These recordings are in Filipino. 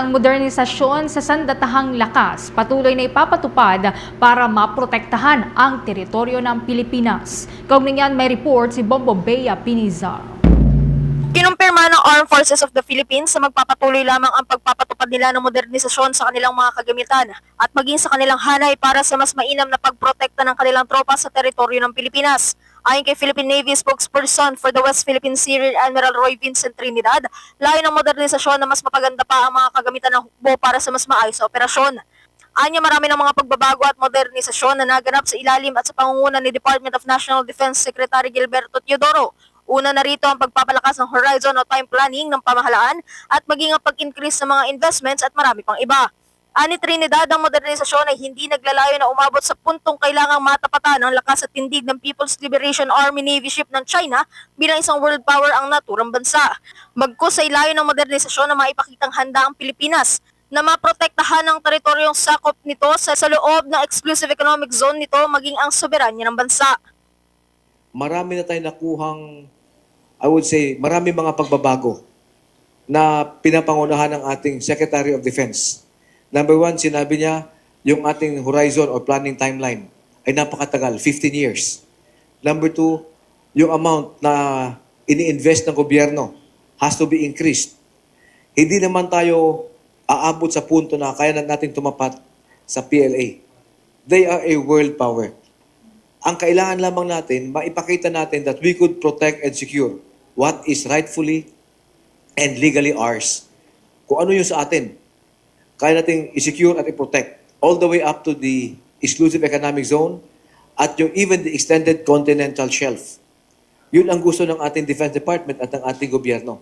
Ang modernisasyon sa sandatahang lakas patuloy na ipapatupad para maprotektahan ang teritoryo ng Pilipinas. Kaugnay niyan may report si Bombo Bea Piniza. Kinumpirma ng Armed Forces of the Philippines na magpapatuloy lamang ang pagpapatupad nila ng modernisasyon sa kanilang mga kagamitan at maging sa kanilang hanay para sa mas mainam na pagprotekta ng kanilang tropa sa teritoryo ng Pilipinas. Ayon kay Philippine Navy spokesperson for the West Philippine Sea Rear Admiral Roy Vincent Trinidad, layo ng modernisasyon na mas mapaganda pa ang mga kagamitan ng hukbo para sa mas maayos na operasyon. Anya marami ng mga pagbabago at modernisasyon na naganap sa ilalim at sa pangunguna ni Department of National Defense Secretary Gilberto Teodoro. Una na rito ang pagpapalakas ng horizon o time planning ng pamahalaan at maging ang pag-increase ng mga investments at marami pang iba. Ani Trinidad, ang modernisasyon ay hindi naglalayo na umabot sa puntong kailangang matapatan ang lakas at tindig ng People's Liberation Army Navy ship ng China bilang isang world power ang naturang bansa. Bagkus ay layo ng modernisasyon na maipakitang handa ang Pilipinas na maprotektahan ang teritoryong sakop nito sa, sa loob ng exclusive economic zone nito maging ang soberanya ng bansa. marami na tayong nakuhang, I would say, marami mga pagbabago na pinapangunahan ng ating Secretary of Defense. Number one, sinabi niya, yung ating horizon or planning timeline ay napakatagal, 15 years. Number two, yung amount na ini-invest ng gobyerno has to be increased. Hindi naman tayo aabot sa punto na kaya na natin tumapat sa PLA. They are a world power ang kailangan lamang natin, maipakita natin that we could protect and secure what is rightfully and legally ours. Kung ano yung sa atin, kaya nating i-secure at i-protect all the way up to the exclusive economic zone at yung even the extended continental shelf. Yun ang gusto ng ating Defense Department at ng ating gobyerno.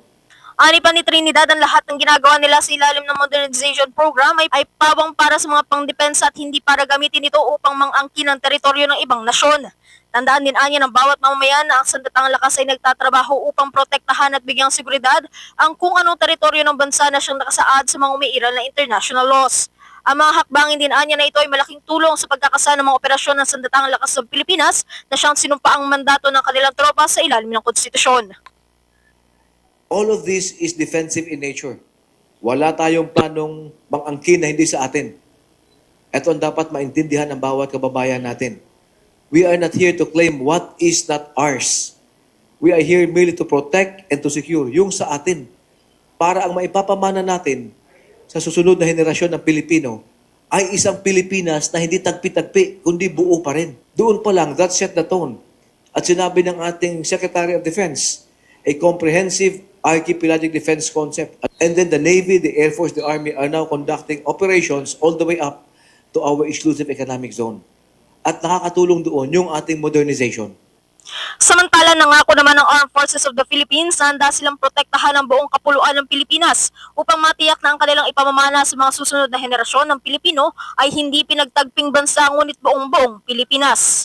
Ani pa ni Trinidad ang lahat ng ginagawa nila sa ilalim ng modernization program ay, ay pawang para sa mga pangdepensa at hindi para gamitin ito upang mangangkin ang teritoryo ng ibang nasyon. Tandaan din anya ng bawat mamamayan na ang sandatang lakas ay nagtatrabaho upang protektahan at bigyang seguridad ang kung anong teritoryo ng bansa na siyang nakasaad sa mga umiiral na international laws. Ang mga hakbangin din anya na ito ay malaking tulong sa pagkakasa ng mga operasyon ng sandatang lakas ng Pilipinas na siyang sinumpaang mandato ng kanilang tropa sa ilalim ng konstitusyon. All of this is defensive in nature. Wala tayong planong mangangkin na hindi sa atin. Ito ang dapat maintindihan ng bawat kababayan natin. We are not here to claim what is not ours. We are here merely to protect and to secure yung sa atin. Para ang maipapamana natin sa susunod na henerasyon ng Pilipino ay isang Pilipinas na hindi tagpi-tagpi, kundi buo pa rin. Doon pa lang, that set the tone. At sinabi ng ating Secretary of Defense, a comprehensive archipelagic defense concept. And then the Navy, the Air Force, the Army are now conducting operations all the way up to our exclusive economic zone. At nakakatulong doon yung ating modernization. Samantala, nangako naman ng Armed Forces of the Philippines na handa silang protektahan ang buong kapuluan ng Pilipinas upang matiyak na ang kanilang ipamamana sa mga susunod na henerasyon ng Pilipino ay hindi pinagtagping bansa ngunit buong-buong Pilipinas.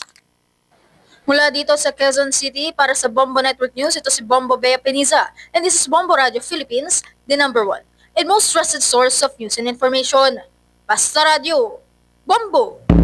Mula dito sa Quezon City para sa Bombo Network News, ito si Bombo Bea Peniza and this is Bombo Radio Philippines, the number one and most trusted source of news and information. Basta Radio, Bombo!